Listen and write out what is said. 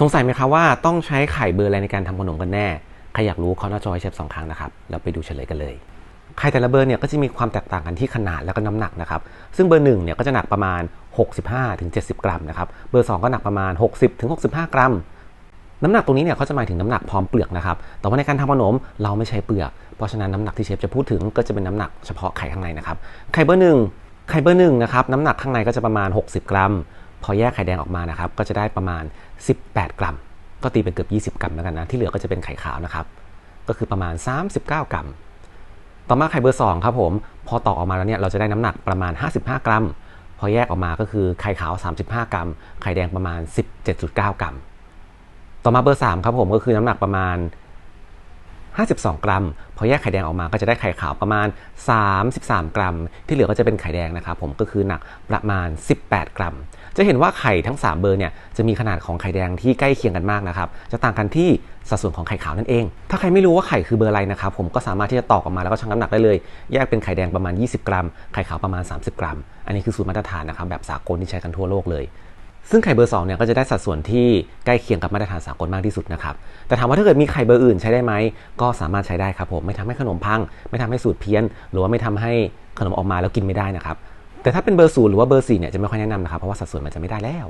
สงสัยไหมครับว่าต้องใช้ไข่เบอร์อะไรในการทำขนมกันแน่ ใครอยากรู้คอหน้าจอให้เชฟสองครั้งนะครับ แล้วไปดูเฉลยกันเลย ไข่แต่ละเบอร์เนี่ยก็จะมีความแตกต่างกันที่ขนาดแล้วก็น้ำหนักนะครับ ซึ่งเบอร์1เนี่ยก็จะหนักประมาณ 65-70 กรัมนะครับ เบอร์ 2 ก็หนักประมาณ 60-65 กรัม น้ำหนักตรงนี้เนี่ยเขาจะหมายถึงน้ำหนักพร้อมเปลือกนะครับ แต่ว่าในการทำขนมเราไม่ใช้เปลือก เพราะฉะนั้นน้ำหนักที่เชฟจะพูดถึงก็จะเป็นน้ำหนักเฉพาะไข่ข้างในนะครับ ไข่เบอร์หนึ่งไข่เบอร์หนึ่งนะครับน้ำหนักข้างในก็จะประมาณ 60 กรัม พอแยกไข่แดงออกมานะครับ ก็จะได้ประมาณ 18 กรัม ก็ตีเป็นเกือบ 20 กรัมแล้วกันนะ ที่เหลือก็จะเป็นไข่ขาวนะครับ ก็คือประมาณ 39 กรัม ต่อมาไข่เบอร์ 2 ครับผม พอตอกออกมาแล้วเนี่ยเราจะได้น้ำหนักประมาณ 55 กรัม พอแยกออกมาก็คือไข่ขาว 35 กรัม ไข่แดงประมาณ 17.9 กรัม ต่อมาเบอร์ 3 ครับผมก็คือน้ำหนักประมาณ 52 กรัม พอแยกไข่แดงออกมาก็จะได้ไข่ขาวประมาณ 33 กรัม ที่เหลือก็จะเป็นไข่แดงนะครับผมก็คือหนักประมาณ 18 กรัม จะเห็นว่าไข่ทั้ง 3 เบอร์เนี่ยจะมีขนาดของไข่แดงที่ใกล้เคียงกันมากนะครับจะต่างกันที่สัดส่วนของไข่ขาวนั่นเอง ถ้าใครไม่รู้ว่าไข่คือเบอร์อะไรนะครับผมก็สามารถที่จะตอกออกมาแล้วก็ชั่งน้ำหนักได้เลย แยกเป็นไข่แดงประมาณ 20 กรัม ไข่ขาวประมาณ 30 กรัม อันนี้คือสูตรมาตรฐานนะครับแบบสากลที่ใช้กันทั่วโลกเลย ซึ่งไข่เบอร์2เนี่ยก็จะได้สัดส่วนที่ใกล้เคียงกับมาตรฐานสากลมากที่สุดนะครับ แต่ถามว่าถ้าเกิดมีไข่เบอร์อื่นใช้ได้ไหม ก็สามารถใช้ได้ครับผม ไม่ทำให้ขนมพัง ไม่ทำให้สูตรเพี้ยน หรือว่าไม่ทำให้ขนมออกมาแล้วกินไม่ได้นะครับ แต่ถ้าเป็นเบอร์ศูนย์หรือว่าเบอร์สี่เนี่ยจะไม่ค่อยแนะนำนะครับ เพราะว่าสัดส่วนมันจะไม่ได้แล้ว